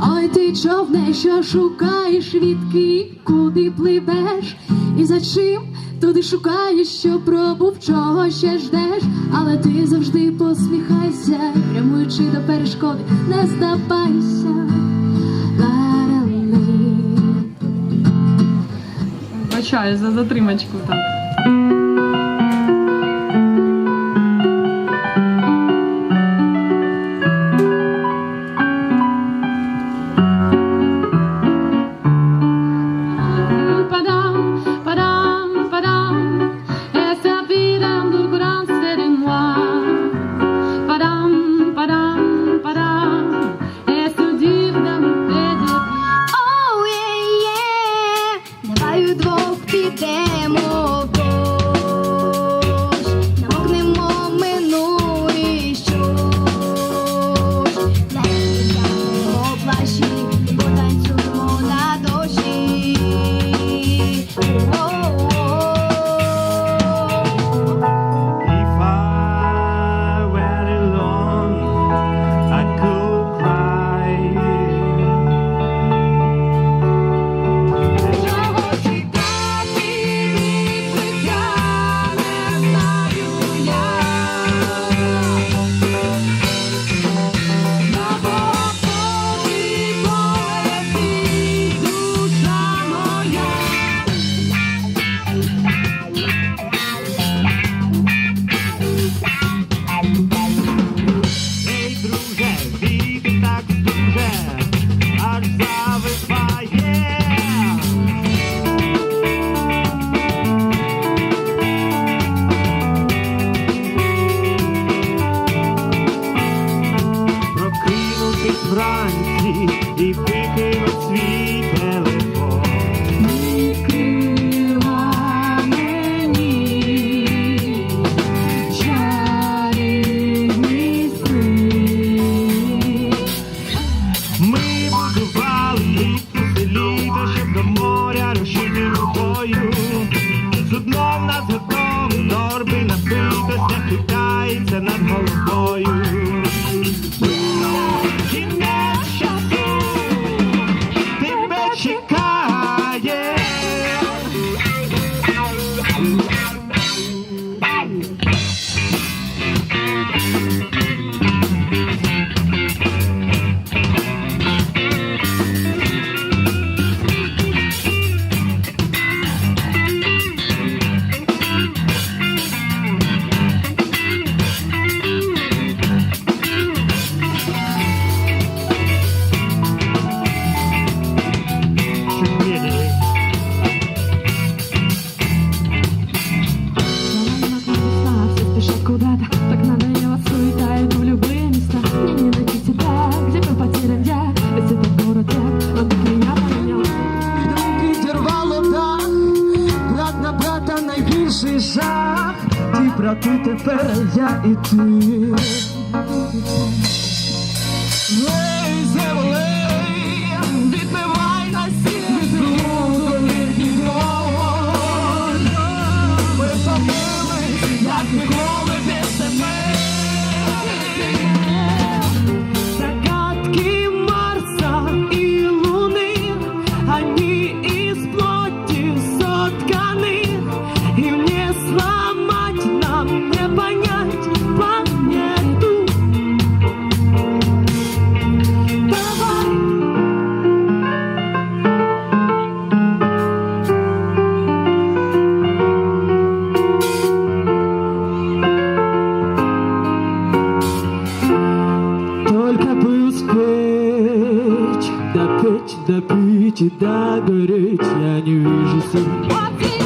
Ой, ти човне, що шукаєш, відки, куди пливеш, і за чим туди шукаєш, що пробув, чого ще ждеш, але ти завжди посміхайся, прямуючи до перешкоди, не здавайся. Вибачаю за затримочку так. é. nothing. очах, ті брати тепер я і ти. Е, Только бы успеть допеть, допить и догореть Я не вижу сын.